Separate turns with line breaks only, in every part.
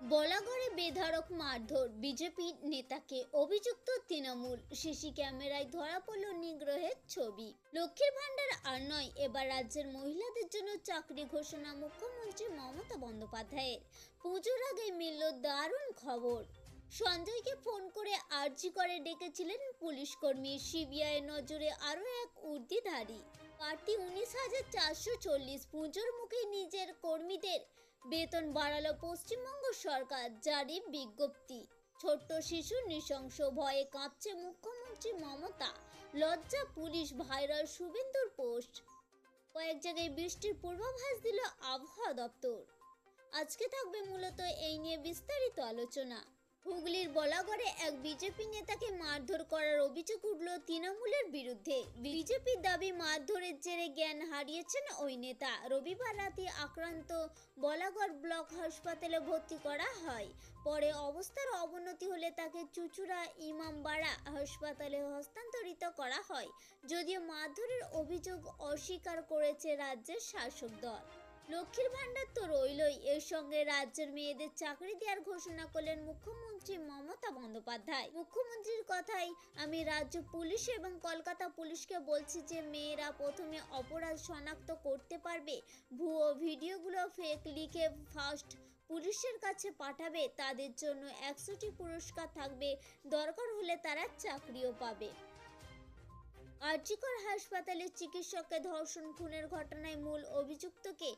বলাগড়ে বেধারক মারধর বিজেপি নেতাকে অভিযুক্ত তৃণমূল। সিসি ক্যামেরায় ধরা পড়ল নিগ্রহের ছবি। লক্ষ্মীর ভাণ্ডার আর নয়, এবার রাজ্যের মহিলাদের জন্য চাকরি ঘোষণা মুখ্যমন্ত্রী মমতা বন্দ্যোপাধ্যায়ের। পুজোর আগে মিলল দারুণ খবর। সঞ্জয়কে ফোন করে আর্জি করে ডেকেছিলেন পুলিশ কর্মী সিবিআই নজরে আরও এক উর্দিধারী। পার্টি উনিশ হাজার চারশো চল্লিশ পুজোর মুখে নিজের কর্মীদের বেতন বাড়ালো পশ্চিমবঙ্গ সরকার, জারি বিজ্ঞপ্তি। ছোট্ট শিশু নৃশংস ভয়ে কাঁপছে মুখ্যমন্ত্রী মমতা, লজ্জা পুলিশ ভাইরাল শুভেন্দুর পোস্ট। কয়েক জায়গায় বৃষ্টির পূর্বাভাস দিল আবহাওয়া দপ্তর। আজকে থাকবে মূলত এই নিয়ে বিস্তারিত আলোচনা। হুগলির বলাগড়ে এক বিজেপি নেতাকে মারধর করার অভিযোগ উঠল তৃণমূলের বিরুদ্ধে। বিজেপির দাবি মারধরের জেরে জ্ঞান হারিয়েছেন ওই নেতা। রবিবার রাতে আক্রান্ত বলাগড় ব্লক হাসপাতালে ভর্তি করা হয়। পরে অবস্থার অবনতি হলে তাকে চুচুড়া ইমামবাড়া হাসপাতালে হস্তান্তরিত করা হয়। যদিও মারধরের অভিযোগ অস্বীকার করেছে রাজ্যের শাসক দল। লক্ষ্মীর ভাণ্ডার তো রইলই। এর সঙ্গে রাজ্যের মেয়েদের চাকরি দেওয়ার ঘোষণা করলেন মুখ্যমন্ত্রী মমতা বন্দ্যোপাধ্যায়। মুখ্যমন্ত্রীর কথাই আমি রাজ্য পুলিশ এবং কলকাতা পুলিশকে বলছি যে, মেয়েরা প্রথমে অপরাধ শনাক্ত করতে পারবে। ভুয়ো ভিডিওগুলো ফেক লিখে ফার্স্ট পুলিশের কাছে পাঠাবে। তাদের জন্য একশোটি পুরস্কার থাকবে। দরকার হলে তারা চাকরিও পাবে। আর্জিকর হাসপাতালে চিকিৎসককে ধর্ষণ, খুনের ঘটনায় মূল অভিযুক্তকে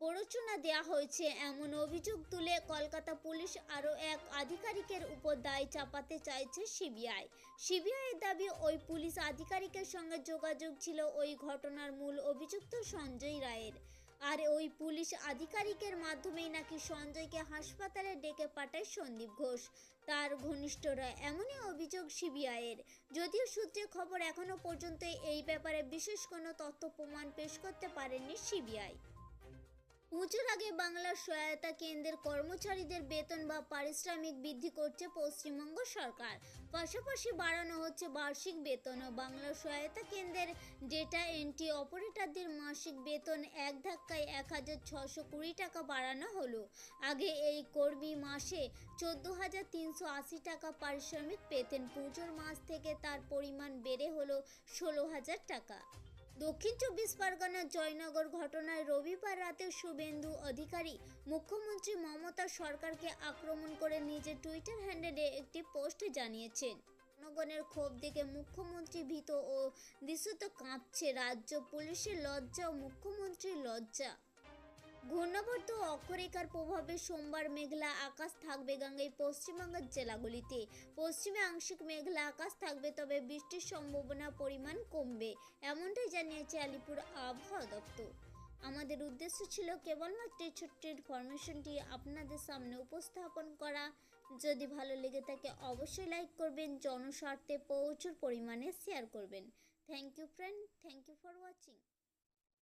প্ররোচনা দেওয়া হয়েছে। এমন অভিযোগ তুলে কলকাতা পুলিশ আরও এক আধিকারিকের উপর দায় চাপাতে চাইছে সিবিআই। সিবিআইয়ের দাবি, ওই পুলিশ আধিকারিকের সঙ্গে যোগাযোগ ছিল ওই ঘটনার মূল অভিযুক্ত সঞ্জয় রায়ের। আর ওই পুলিশ আধিকারিকের মাধ্যমেই নাকি সঞ্জয়কে হাসপাতালে ডেকে পাঠায় সন্দীপ ঘোষ। তার ঘনিষ্ঠরা। এমনই অভিযোগ সিবিআইয়ের। যদিও সূত্রে খবর এখনও পর্যন্ত এই ব্যাপারে বিশেষ কোনো তথ্য প্রমাণ পেশ করতে পারেনি সিবিআই। পুজোর আগে বাংলার সহায়তা কেন্দ্রের কর্মচারীদের বেতন বা পারিশ্রমিক বৃদ্ধি করছে পশ্চিমবঙ্গ সরকার। পাশাপাশি বাড়ানো হচ্ছে বার্ষিক বেতন ও বাংলার সহায়তা কেন্দ্রের ডেটা এন্ট্রি অপারেটরদের মাসিক বেতন এক ধাক্কায় এক হাজার ছশো কুড়ি টাকা বাড়ানো হলো। আগে এই কর্মী মাসে চোদ্দ হাজার তিনশো আশি টাকা পারিশ্রমিক পেতেন। পুজোর মাস থেকে তার পরিমাণ বেড়ে হলো ষোলো হাজার টাকা। দক্ষিণ চব্বিশ পরগনার জয়নগর ঘটনায় রবিবার রাতে শুভেন্দু অধিকারী, মুখ্যমন্ত্রী মমতা সরকারকে আক্রমণ করে নিজের টুইটার হ্যান্ডেলে একটি পোস্ট জানিয়েছেন। জনগণের ক্ষোভ দেখে মুখ্যমন্ত্রী ভীত ও দৃশ্যত কাঁপছে। রাজ্য পুলিশের লজ্জা ও মুখ্যমন্ত্রীর লজ্জা। ঘূর্ণাবর্ত অক্ষরেখার প্রভাবে সোমবার মেঘলা আকাশ থাকবে গাঙ্গেয় পশ্চিমবঙ্গের জেলাগুলিতে। পশ্চিমে আংশিক মেঘলা আকাশ থাকবে, তবে বৃষ্টির সম্ভাবনা পরিমাণ কমবে, এমনটাই জানিয়েছে আলিপুর আবহাওয়া দপ্তর। আমাদের উদ্দেশ্য ছিল কেবলমাত্র এই ছোট্ট ইনফরমেশনটি আপনাদের সামনে উপস্থাপন করা। যদি ভালো লেগে থাকে, অবশ্যই লাইক করবেন, জনস্বার্থে প্রচুর পরিমাণে শেয়ার করবেন। Thank you friend thank you for watching